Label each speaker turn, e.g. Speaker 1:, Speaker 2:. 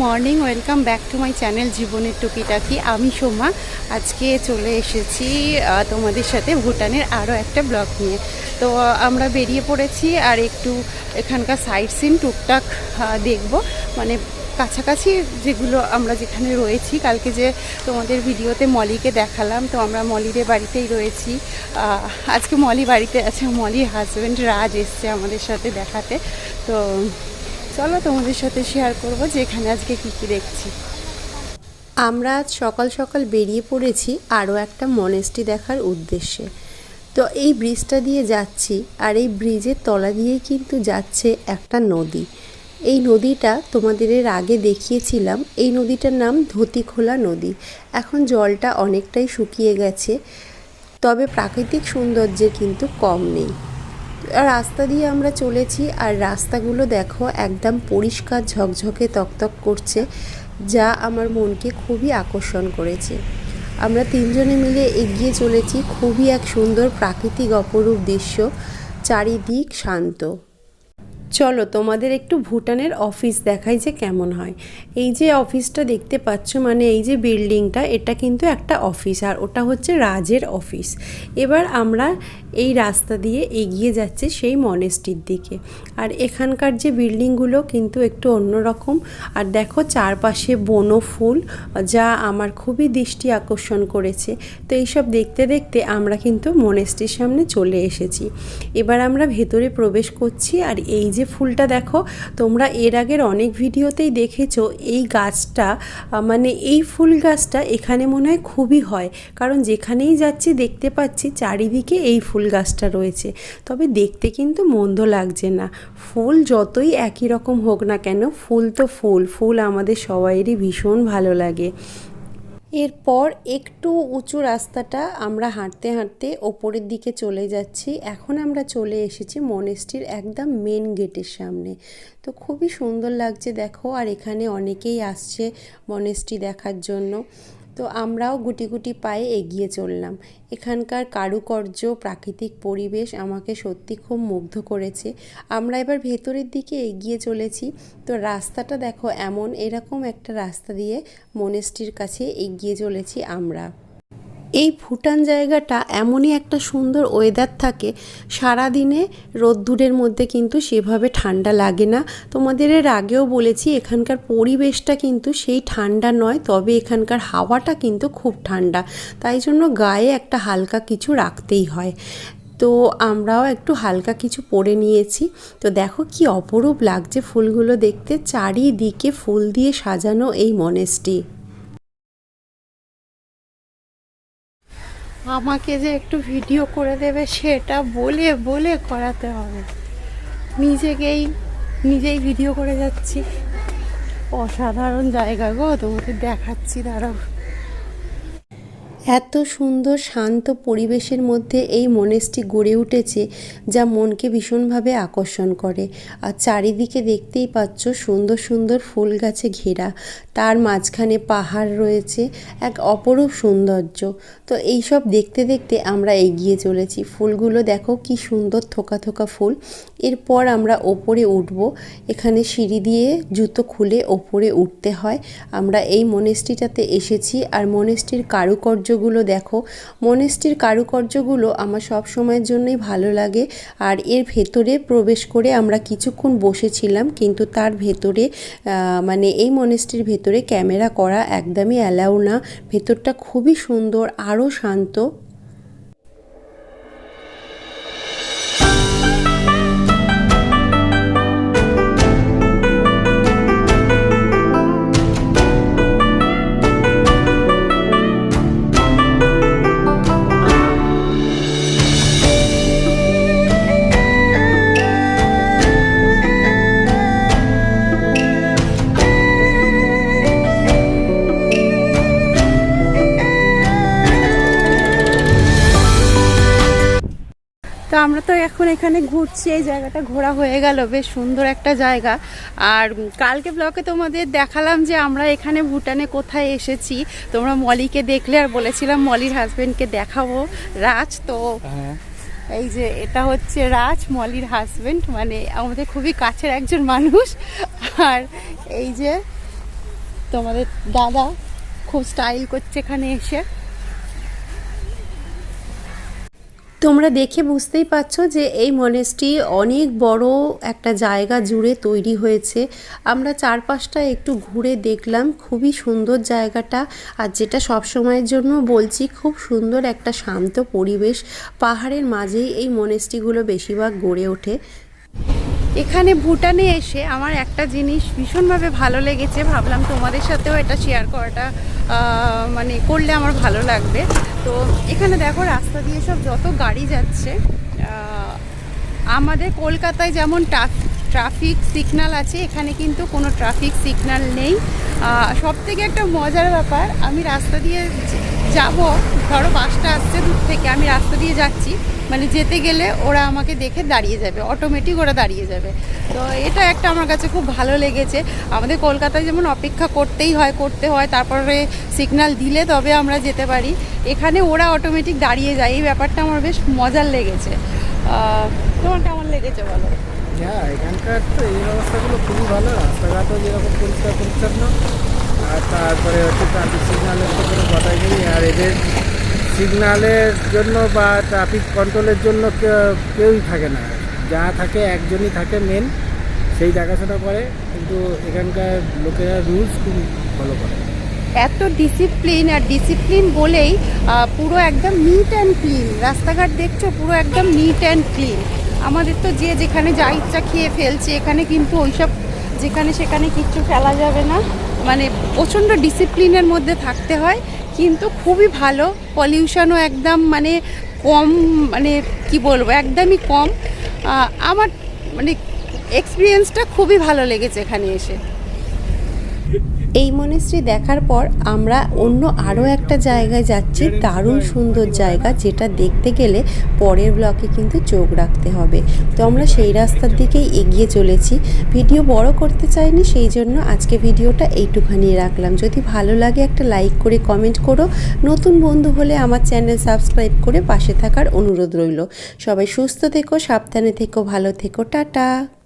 Speaker 1: Morning, welcome back to my channel জীবনের টুকিটাকি। আমি সোমা, আজকে চলে এসেছি তোমাদের সাথে ভুটানের আরও একটা ব্লগ নিয়ে। তো আমরা বেরিয়ে পড়েছি আর একটু এখানকার সাইট সিন, টুকটাক দেখব। মানে কাছাকাছি যেগুলো আমরা যেখানে রয়েছি, কালকে যে তোমাদের ভিডিওতে মলিকে দেখালাম, তো আমরা মলিদের বাড়িতেই রয়েছি। আজকে মলি বাড়িতে আছে, মলির হাজব্যান্ড রাজ এসছে আমাদের সাথে দেখাতে। তো চলো তোমাদের সাথে শেয়ার করব যে এখানে আজকে কী কী দেখছি। আমরা আজ সকাল সকাল বেরিয়ে পড়েছি আরও একটা মনেস্টি দেখার উদ্দেশ্যে। তো এই ব্রিজটা দিয়ে যাচ্ছি আর এই ব্রিজের তলা দিয়েই কিন্তু যাচ্ছে একটা নদী। এই নদীটা তোমাদের এর আগে দেখিয়েছিলাম। এই নদীটার নাম ধতিখোলা নদী। এখন জলটা অনেকটাই শুকিয়ে গেছে। তবে প্রাকৃতিক সৌন্দর্যে কিন্তু কম নেই। রাস্তা দিয়ে আমরা চলেছি আর রাস্তাগুলো দেখো একদম পরিষ্কার ঝকঝকে তকতক করছে, যা আমার মনকে খুবই আকর্ষণ করেছে। আমরা তিনজনে মিলে এগিয়ে চলেছি, খুবই এক সুন্দর প্রাকৃতিক অপরূপ দৃশ্য, চারিদিক শান্ত। চলো তোমাদের একটু ভুটানের অফিস দেখাই যে কেমন হয়। এই যে অফিসটা দেখতে পাচ্ছ মানে এই যে বিল্ডিংটা এটা কিন্তু একটা অফিস আর ওটা হচ্ছে রাজের অফিস এবার আমরা এই রাস্তা দিয়ে এগিয়ে যাচ্ছি সেই মনেস্ট্রির দিকে। আর এখানকার যে বিল্ডিংগুলো কিন্তু একটু অন্যরকম। আর দেখো চারপাশে বনো ফুল, যা আমার খুবই দৃষ্টি আকর্ষণ করেছে। তো এইসব দেখতে দেখতে আমরা কিন্তু মনেস্ট্রির সামনে চলে এসেছি। এবার আমরা ভেতরে প্রবেশ করছি, আর এই যে ফুলটা দেখো, তোমরা এর আগের অনেক ভিডিওতেই দেখেছ, এই গাছটা মানে এই ফুল গাছটা এখানে মনে হয় খুবই হয়। কারণ যেখানেই যাচ্ছি দেখতে পাচ্ছি চারিদিকে এই ফুল গাছটা রয়েছে। তবে দেখতে কিন্তু মন্দ লাগছে না। ফুল যতই একই রকম হোক না কেন, ফুল তো ফুল ফুল আমাদের সবাইয়েরই ভীষণ ভালো লাগে। এরপর একটু উঁচু রাস্তাটা আমরা হাঁটতে হাঁটতে ওপরের দিকে চলে যাচ্ছি। এখন আমরা চলে এসেছি মনেস্টির একদম মেন গেটের সামনে। তো খুবই সুন্দর লাগছে, দেখো। আর এখানে অনেকেই আসছে মনেস্ট্রি দেখার জন্য। তো আমরাও গুটি গুটি পায়ে এগিয়ে চললাম। এখানকার কারুকর্য, প্রাকৃতিক পরিবেশ আমাকে সত্যি খুব মুগ্ধ করেছে। আমরা এবার ভেতরের দিকে এগিয়ে চলেছি। তো রাস্তাটা দেখো এমন, এরকম একটা রাস্তা দিয়ে মনেস্ট্রির কাছে এগিয়ে চলেছি আমরা। এই ভুটান জায়গাটা এমনই একটা সুন্দর ওয়েদার থাকে। সারাদিনে রোদ্দুরের মধ্যে কিন্তু সেভাবে ঠান্ডা লাগে না। তোমাদের এর আগেও বলেছি, এখানকার পরিবেশটা কিন্তু সেই ঠান্ডা নয়, তবে এখানকার হাওয়াটা কিন্তু খুব ঠান্ডা। তাই জন্য গায়ে একটা হালকা কিছু রাখতেই হয়। তো আমরাও একটু হালকা কিছু পরে নিয়েছি। তো দেখো কি অপরূপ লাগছে ফুলগুলো দেখতে, চারিদিকে ফুল দিয়ে সাজানো এই মনেস্ট্রি আমাকে যে একটু ভিডিও করে দেবে সেটা বলে বলে করাতে হবে। নিজেকেই, নিজেই ভিডিও করে যাচ্ছি। অসাধারণ জায়গা গো, তোমাকে দেখাচ্ছি, দাঁড়াও। এত সুন্দর শান্ত পরিবেশের মধ্যে এই মনেস্ট্রি গড়ে উঠেছে যা মনকে ভীষণভাবে আকর্ষণ করে। আর চারিদিকে দেখতেই পাচ্ছ সুন্দর সুন্দর ফুল গাছে ঘেরা। তার মাঝখানে পাহাড় রয়েছে, এক অপরূপ সৌন্দর্য। তো এই সব দেখতে দেখতে আমরা এগিয়ে চলেছি। ফুলগুলো দেখো কি সুন্দর থোকা থোকা ফুল। এরপর আমরা ওপরে উঠব। এখানে সিঁড়ি দিয়ে জুতো খুলে ওপরে উঠতে হয়। আমরা এই মনেস্ট্রিটাতে এসেছি আর মনেস্ট্রির কারুকার্যগুলো দেখো। মনেস্টির কারুকার্যগুলো আমার সব সময়ের জন্যই ভালো লাগে আর এর ভেতরে প্রবেশ করে আমরা কিছুক্ষণ বসেছিলাম কিন্তু তার ভেতরে মানে এই মনেস্টির ভেতরে ক্যামেরা করা একদমই অ্যালাউ না। ভেতরটা খুবই সুন্দর, আরও শান্ত। আমরা তো এখন এখানে ঘুরছি এই জায়গাটা ঘোরা হয়ে গেল বেশ সুন্দর একটা জায়গা। আর কালকে ব্লকে তোমাদের দেখালাম যে আমরা এখানে ভুটানে কোথায় এসেছি। তোমরা মলিকে দেখলে আর বলেছিলাম মলির হাজবেন্ডকে দেখাবো রাজ। তো এই যে এটা হচ্ছে রাজ মলির হাজবেন্ড মানে আমাদের খুবই কাছের একজন মানুষ। আর এই যে
Speaker 2: তোমাদের দাদা খুব স্টাইল করছে এখানে এসে। তোমরা দেখে বুঝতেই পারছ যে এই মনেস্ট্রি অনেক বড় একটা জায়গা জুড়ে তৈরি হয়েছে। আমরা চারপাশটা একটু ঘুরে দেখলাম, খুবই সুন্দর জায়গাটা। আর যেটা সব সময়ের জন্য বলছি, খুব সুন্দর একটা শান্ত পরিবেশ। পাহাড়ের মাঝেই এই মনেস্ট্রিগুলো বেশিরভাগ গড়ে ওঠে। এখানে ভুটানে এসে আমার একটা জিনিস ভীষণভাবে ভালো লেগেছে। ভাবলাম তোমাদের সাথেও এটা শেয়ার করাটা মানে করলে আমার ভালো লাগবে। তো এখানে দেখো রাস্তা দিয়ে সব যত গাড়ি যাচ্ছে আমাদের কলকাতায় যেমন ট্রাফিক সিগনাল আছে, এখানে কিন্তু কোনো ট্রাফিক সিগনাল নেই। সব থেকে একটা মজার ব্যাপার, আমি রাস্তা দিয়ে যাব। ধরো বাসটা আসছে দূর থেকে, আমি রাস্তা দিয়ে যাচ্ছি। মানে যেতে গেলে ওরা আমাকে দেখে দাঁড়িয়ে যাবে অটোমেটিক ওরা দাঁড়িয়ে যাবে। তো এটা একটা আমার কাছে খুব ভালো লেগেছে। আমাদের কলকাতায় যেমন অপেক্ষা করতেই হয়, করতে হয়, তারপরে সিগন্যাল দিলে তবে আমরা যেতে পারি। এখানে ওরা অটোমেটিক দাঁড়িয়ে যায়, এই ব্যাপারটা আমার বেশ মজার লেগেছে। তোমার কেমন লেগেছে বলো?
Speaker 3: হ্যাঁ এখানকার তো এই ব্যবস্থাগুলো খুবই ভালো। রাস্তাঘাটও যেরকম পরিষ্কার পরিচ্ছন্ন আর তারপরে হচ্ছে ট্রাফিক সিগনালের তো কোনো কথাই নেই আর এদের সিগন্যালের জন্য বা ট্রাফিক কন্ট্রোলের জন্য কেউ- কেউই থাকে না। যা থাকে একজনই থাকে মেন সেই দেখাশোনা করে, কিন্তু এখানকার লোকেরা রুলস খুব ফলো করে।
Speaker 2: এত ডিসিপ্লিন আর ডিসিপ্লিন বলেই পুরো একদম নিট অ্যান্ড ক্লিন রাস্তাঘাট দেখছ, পুরো একদম নিট অ্যান্ড ক্লিন আমাদের তো যে যেখানে যা ইচ্ছা খেয়ে ফেলছে, এখানে কিন্তু ওইসব যেখানে সেখানে কিচ্ছু ফেলা যাবে না। মানে প্রচণ্ড ডিসিপ্লিনের মধ্যে থাকতে হয়, কিন্তু খুবই ভালো। পলিউশনও একদম মানে কম মানে কি বলব, একদমই কম। আমার মানে এক্সপিরিয়েন্সটা খুবই ভালো লেগেছে এখানে এসে। এই মনেশ্রী দেখার পর আমরা অন্য আরও একটা জায়গায় যাচ্ছি, দারুণ সুন্দর জায়গা, যেটা দেখতে গেলে পরের ব্লকে কিন্তু চোখ রাখতে হবে। তো আমরা সেই রাস্তার দিকেই এগিয়ে চলেছি। ভিডিও বড় করতে চাইনি, সেই জন্য আজকে ভিডিওটা এইটুখানি রাখলাম। যদি ভালো লাগে একটা লাইক করে কমেন্ট করো। নতুন বন্ধু হলে আমার চ্যানেল সাবস্ক্রাইব করে পাশে থাকার অনুরোধ রইল। সবাই সুস্থ থেকো, সাবধানে থেকো, ভালো থেকো, টাটা!